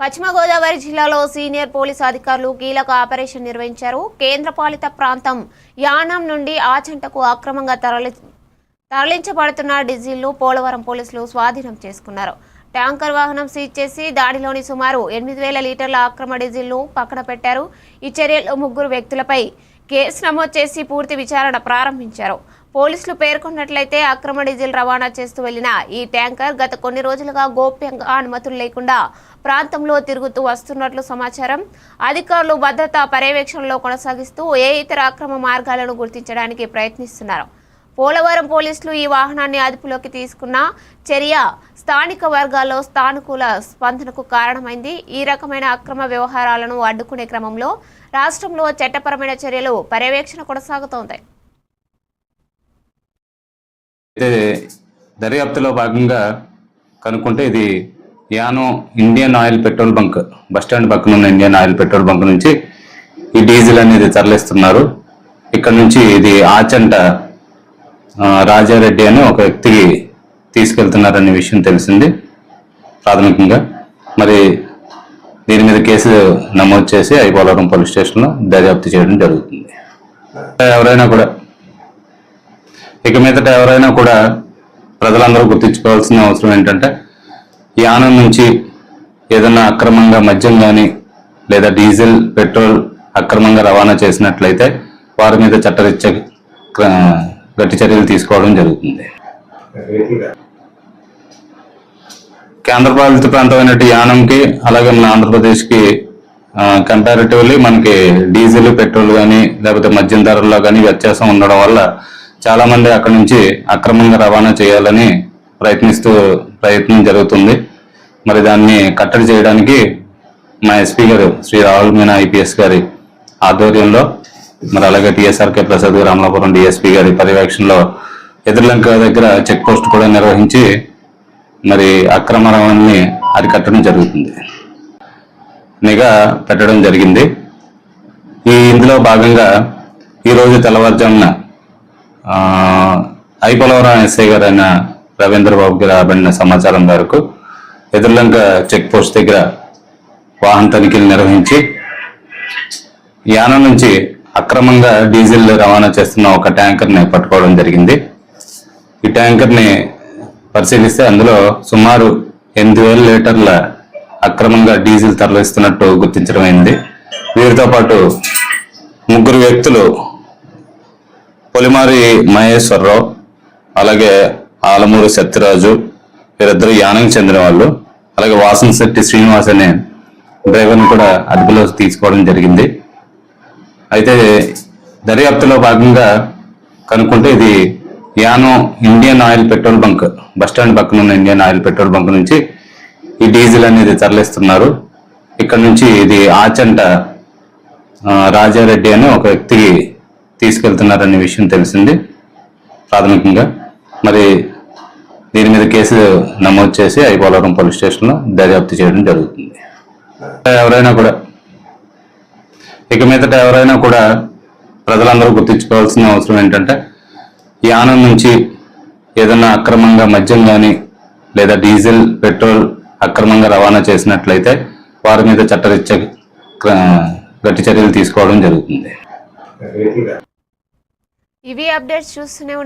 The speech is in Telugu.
పశ్చిమ గోదావరి జిల్లాలో సీనియర్ పోలీస్ అధికారులు కీలక ఆపరేషన్ నిర్వహించారు. కేంద్రపాలిత ప్రాంతం యానం నుండి ఆచంటకు అక్రమంగా తరలి తరలించబడుతున్న డీజిల్ను పోలవరం పోలీసులు స్వాధీనం చేసుకున్నారు. ట్యాంకర్ వాహనం సీజ్ చేసి దాడిలోని సుమారు ఎనిమిది వేల లీటర్ల అక్రమ డీజిల్ను పక్కన పెట్టారు. ఈ చర్యలో ముగ్గురు వ్యక్తులపై కేసు నమోదు చేసి పూర్తి విచారణ ప్రారంభించారు. పోలీసులు పేర్కొన్నట్లయితే అక్రమ డీజిల్ రవాణా చేస్తూ వెళ్ళిన ఈ ట్యాంకర్ గత కొన్ని రోజులుగా గోప్యంగా అనుమతులు లేకుండా ప్రాంతంలో తిరుగుతూ వస్తున్నట్లు సమాచారం. అధికారులు భద్రతా పర్యవేక్షణలో కొనసాగిస్తూ ఏ ఇతర అక్రమ మార్గాలను గుర్తించడానికి ప్రయత్నిస్తున్నారు. పోలవరం పోలీసులు ఈ వాహనాన్ని అదుపులోకి తీసుకున్న చర్య స్థానిక వర్గాల్లో స్థానుకూల స్పందనకు కారణమైంది. ఈ రకమైన అక్రమ వ్యవహారాలను అడ్డుకునే క్రమంలో రాష్ట్రంలో చట్టపరమైన చర్యలు పర్యవేక్షణ కొనసాగుతోంది. అయితే దర్యాప్తులో భాగంగా కనుక్కుంటే ఇది యానో Indian oil petrol bunk bus stand పక్కన ఉన్న ఇండియన్ ఆయిల్ పెట్రోల్ బంక్ నుంచి ఈ డీజిల్ అనేది తరలిస్తున్నారు. ఇక్కడ నుంచి ఇది ఆచంట రాజారెడ్డి అని ఒక వ్యక్తికి తీసుకెళ్తున్నారనే విషయం తెలిసింది ప్రాథమికంగా. మరి దీని మీద కేసు నమోదు చేసి ఐపోలవరం పోలీస్ స్టేషన్లో దర్యాప్తు చేయడం జరుగుతుంది. ఎవరైనా కూడా ఇక మీదట ఎవరైనా కూడా ప్రజలందరూ గుర్తించుకోవాల్సిన అవసరం ఏంటంటే యానం నుంచి ఏదైనా అక్రమంగా మద్యం కానీ లేదా డీజిల్ పెట్రోల్ అక్రమంగా రవాణా చేసినట్లయితే వారి మీద చట్టరీత్యా గట్టి చర్యలు తీసుకోవడం జరుగుతుంది. కేంద్రపాలిత ప్రాంతమైనటువంటి యానంకి అలాగే మన ఆంధ్రప్రదేశ్కి కంపారిటివ్లీ మనకి డీజిల్ పెట్రోల్ కానీ లేకపోతే మద్యం ధరల్లో కానీ వ్యత్యాసం ఉండడం వల్ల చాలా మంది నుంచి అక్రమంగా రవాణా చేయాలని ప్రయత్నిస్తూ ప్రయత్నం జరుగుతుంది. మరి దాన్ని కట్టడి చేయడానికి మా ఎస్పీ గారు శ్రీ రాహుల్ మీనా ఐపీఎస్ గారి ఆధ్వర్యంలో మరి అలాగే టీఎస్ఆర్కే ప్రసాద్ గారు అమలాపురం డిఎస్పీ గారి పర్యవేక్షణలో ఎదుర్లంక దగ్గర చెక్ పోస్ట్ కూడా నిర్వహించి మరి అక్రమ రవాణాని అరికట్టడం జరుగుతుంది. నిఘా పెట్టడం జరిగింది. ఈ ఇందులో భాగంగా ఈరోజు తెల్లవారుజామున ఐపోలవరం ఎస్ఐ గారు అయిన రవీంద్ర బాబు గారు రాబడిన సమాచారం మేరకు ఎదుర్లంక చెక్ పోస్ట్ దగ్గర వాహన తనిఖీలు నిర్వహించి యానం నుంచి అక్రమంగా డీజిల్ రవాణా చేస్తున్న ఒక ట్యాంకర్ని పట్టుకోవడం జరిగింది. ఈ ట్యాంకర్ని పరిశీలిస్తే అందులో సుమారు ఎనిమిది వేల లీటర్ల అక్రమంగా డీజిల్ తరలిస్తున్నట్టు గుర్తించడం అయింది. వీరితో పాటు ముగ్గురు వ్యక్తులు పొలిమారి మహేశ్వరరావు అలాగే ఆలమూరు సత్యరాజు వీరిద్దరు యానం చెందిన వాళ్ళు. అలాగే వాసన శెట్టి శ్రీనివాస్ అనే డ్రైవర్ని కూడా అదుపులోకి తీసుకోవడం జరిగింది. అయితే దర్యాప్తులో భాగంగా కనుక్కుంటే ఇది యానో Indian oil petrol bunk bus stand పక్కన ఉన్న ఇండియన్ ఆయిల్ పెట్రోల్ బంక్ నుంచి ఈ డీజిల్ అనేది తరలిస్తున్నారు. ఇక్కడ నుంచి ఇది ఆచంట రాజారెడ్డి అని ఒక వ్యక్తికి తీసుకెళ్తున్నారనే విషయం తెలిసింది. ప్రాథమికంగా మరి దీని మీద కేసు నమోదు చేసి ఐపోలవరం పోలీస్ స్టేషన్లో దర్యాప్తు చేయడం జరుగుతుంది. ఎవరైనా కూడా ఇక మీదట ఎవరైనా కూడా ప్రజలందరూ గుర్తించుకోవాల్సిన అవసరం ఏంటంటే యానం నుంచి ఏదైనా అక్రమంగా మద్యం కానీ లేదా డీజిల్ పెట్రోల్ అక్రమంగా రవాణా చేసినట్లయితే వారి మీద చట్టరీత్యా గట్టి చర్యలు తీసుకోవడం జరుగుతుంది. ఇవి అప్డేట్స్ చూస్తూనే ఉండండి.